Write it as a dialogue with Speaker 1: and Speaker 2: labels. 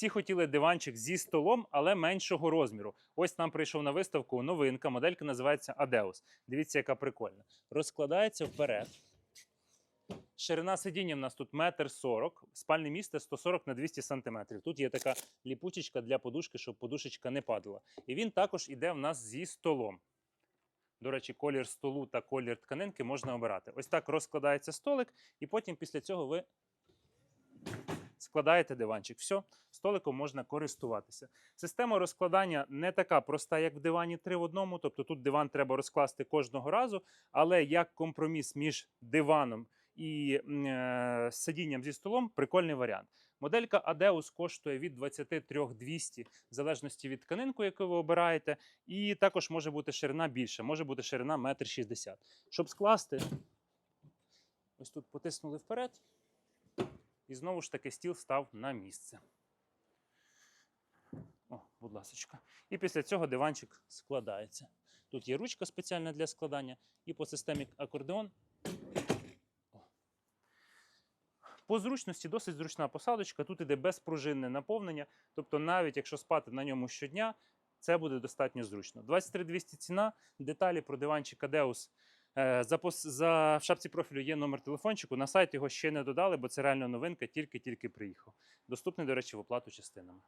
Speaker 1: всі хотіли диванчик зі столом, але меншого розміру. Ось нам прийшов на виставку новинка. Моделька називається Адеус. Дивіться, яка прикольна. Розкладається вперед. Ширина сидіння в нас тут метр сорок, спальне місце 140 на 200 сантиметрів. Тут є така ліпучечка для подушки, щоб подушечка не падала. І він також іде в нас зі столом. До речі, колір столу та колір тканинки можна обирати. Ось так розкладається столик, і потім після цього ви складаєте диванчик. Все, столиком можна користуватися. Система розкладання не така проста, як в дивані 3 в одному. Тобто тут диван треба розкласти кожного разу, але як компроміс між диваном і е, сидінням зі столом прикольний варіант. Моделька Adeus коштує від 23 200 в залежності від тканинку, яку ви обираєте, і також може бути ширина більша, може бути ширина 1,60 м. Щоб скласти, ось тут потиснули вперед, і знову ж таки стіл став на місце. О, будь ласочка. І після цього диванчик складається. Тут є ручка спеціальна для складання, і по системі акордеон. По зручності досить зручна посадочка. Тут іде безпружинне наповнення. Тобто, навіть якщо спати на ньому щодня, це буде достатньо зручно. 23 200 ціна. Деталі про диванчик Адеус. Е, За, за в шапці профілю є номер телефончику. На сайт його ще не додали, бо це реально новинка, тільки-тільки приїхав. Доступний, до речі, в оплату частинами.